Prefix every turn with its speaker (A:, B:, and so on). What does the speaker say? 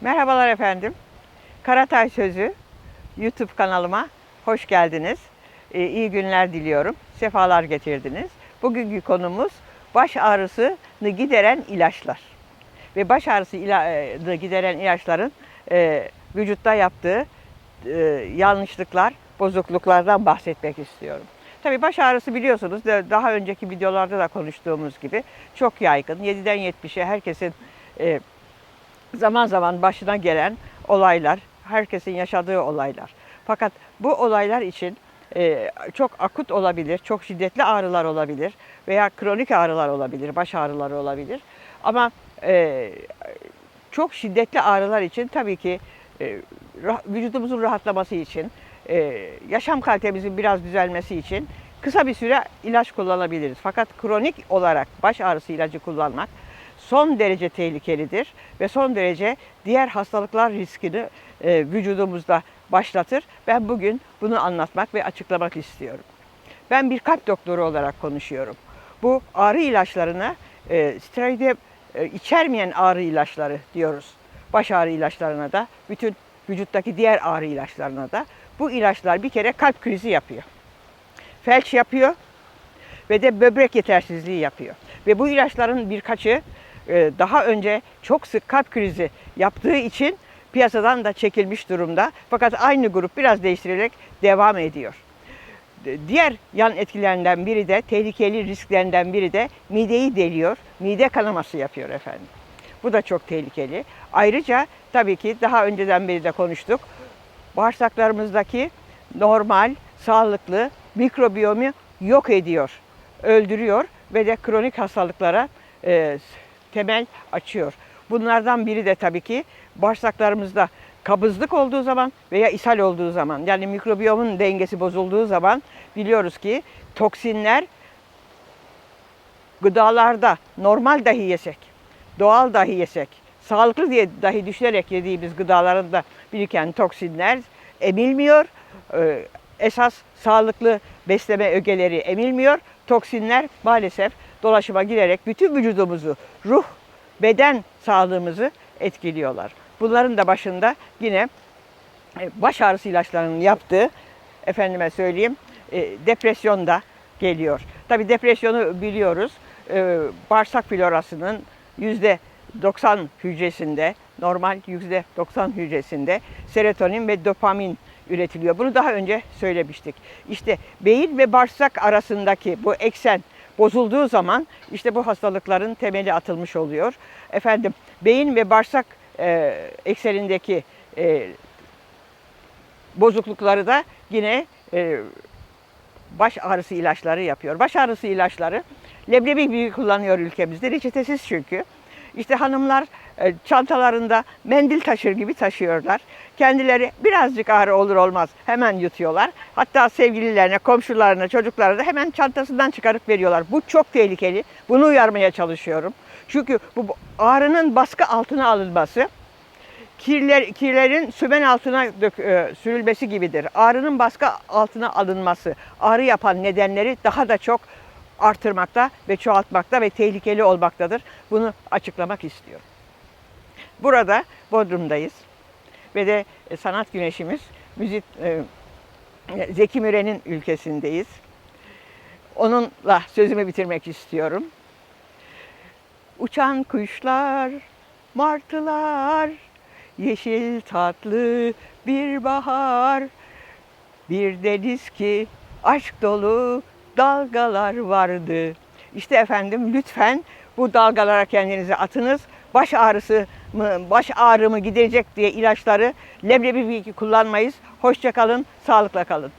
A: Merhabalar efendim. Karatay Sözü YouTube kanalıma hoş geldiniz. Ee, iyi günler diliyorum. Sefalar getirdiniz. Bugünkü konumuz baş ağrısını gideren ilaçlar. Ve baş ağrısını gideren ilaçların e, vücutta yaptığı e, yanlışlıklar, bozukluklardan bahsetmek istiyorum. Tabii baş ağrısı biliyorsunuz da daha önceki videolarda da konuştuğumuz gibi çok yaygın. 7'den 70'e herkesin e, zaman zaman başına gelen olaylar, herkesin yaşadığı olaylar. Fakat bu olaylar için e, çok akut olabilir, çok şiddetli ağrılar olabilir veya kronik ağrılar olabilir, baş ağrıları olabilir. Ama e, çok şiddetli ağrılar için tabii ki e, vücudumuzun rahatlaması için, yaşam kalitemizin biraz düzelmesi için kısa bir süre ilaç kullanabiliriz. Fakat kronik olarak baş ağrısı ilacı kullanmak son derece tehlikelidir ve son derece diğer hastalıklar riskini e, vücudumuzda başlatır. Ben bugün bunu anlatmak ve açıklamak istiyorum. Ben bir kalp doktoru olarak konuşuyorum. Bu ağrı ilaçlarına e, steroide e, içermeyen ağrı ilaçları diyoruz. Baş ağrı ilaçlarına da, bütün vücuttaki diğer ağrı ilaçlarına da. Bu ilaçlar bir kere kalp krizi yapıyor. Felç yapıyor ve de böbrek yetersizliği yapıyor. Ve bu ilaçların birkaçı daha önce çok sık kalp krizi yaptığı için piyasadan da çekilmiş durumda. Fakat aynı grup biraz değiştirilerek devam ediyor. Diğer yan etkilerinden biri de tehlikeli risklerinden biri de mideyi deliyor. Mide kanaması yapıyor efendim. Bu da çok tehlikeli. Ayrıca tabii ki daha önceden beri de konuştuk. Bağırsaklarımızdaki normal, sağlıklı mikrobiyomu yok ediyor, öldürüyor ve de kronik hastalıklara e, temel açıyor. Bunlardan biri de tabii ki bağırsaklarımızda kabızlık olduğu zaman veya ishal olduğu zaman yani mikrobiyomun dengesi bozulduğu zaman biliyoruz ki toksinler gıdalarda normal dahi yesek, doğal dahi yesek, sağlıklı diye dahi düşünerek yediğimiz gıdalarında biriken toksinler emilmiyor. Ee, Esas sağlıklı besleme ögeleri emilmiyor. Toksinler maalesef dolaşıma girerek bütün vücudumuzu, ruh, beden sağlığımızı etkiliyorlar. Bunların da başında yine e, baş ağrısı ilaçlarının yaptığı, efendime söyleyeyim, e, depresyon da geliyor. Tabi depresyonu biliyoruz. E, Bağırsak florasının yüzde 90 hücresinde, normal yüzde 90 hücresinde serotonin ve dopamin üretiliyor. Bunu daha önce söylemiştik. İşte beyin ve bağırsak arasındaki bu eksen bozulduğu zaman işte bu hastalıkların temeli atılmış oluyor. Efendim beyin ve bağırsak e, eksenindeki e, bozuklukları da yine e, baş ağrısı ilaçları yapıyor. Baş ağrısı ilaçları leblebi gibi kullanıyor ülkemizde. Reçetesiz çünkü. İşte hanımlar e, çantalarında mendil taşır gibi taşıyorlar. Kendileri birazcık ağrı olur olmaz hemen yutuyorlar. Hatta sevgililerine, komşularına, çocuklarına da hemen çantasından çıkarıp veriyorlar. Bu çok tehlikeli. Bunu uyarmaya çalışıyorum. Çünkü bu ağrının baskı altına alınması kirler, kirlerin sümen altına dök, e, sürülmesi gibidir. Ağrının baskı altına alınması, ağrı yapan nedenleri daha da çok artırmakta ve çoğaltmakta ve tehlikeli olmaktadır. Bunu açıklamak istiyorum. Burada Bodrum'dayız ve de e, sanat güneşimiz müzik e, Zeki Müren'in ülkesindeyiz. Onunla sözümü bitirmek istiyorum. Uçan kuşlar, martılar, yeşil tatlı bir bahar, bir deniz ki aşk dolu dalgalar vardı. İşte efendim lütfen bu dalgalara kendinizi atınız. Baş ağrısı mı, baş ağrımı giderecek diye ilaçları leblebi kullanmayız. Hoşça kalın, sağlıkla kalın.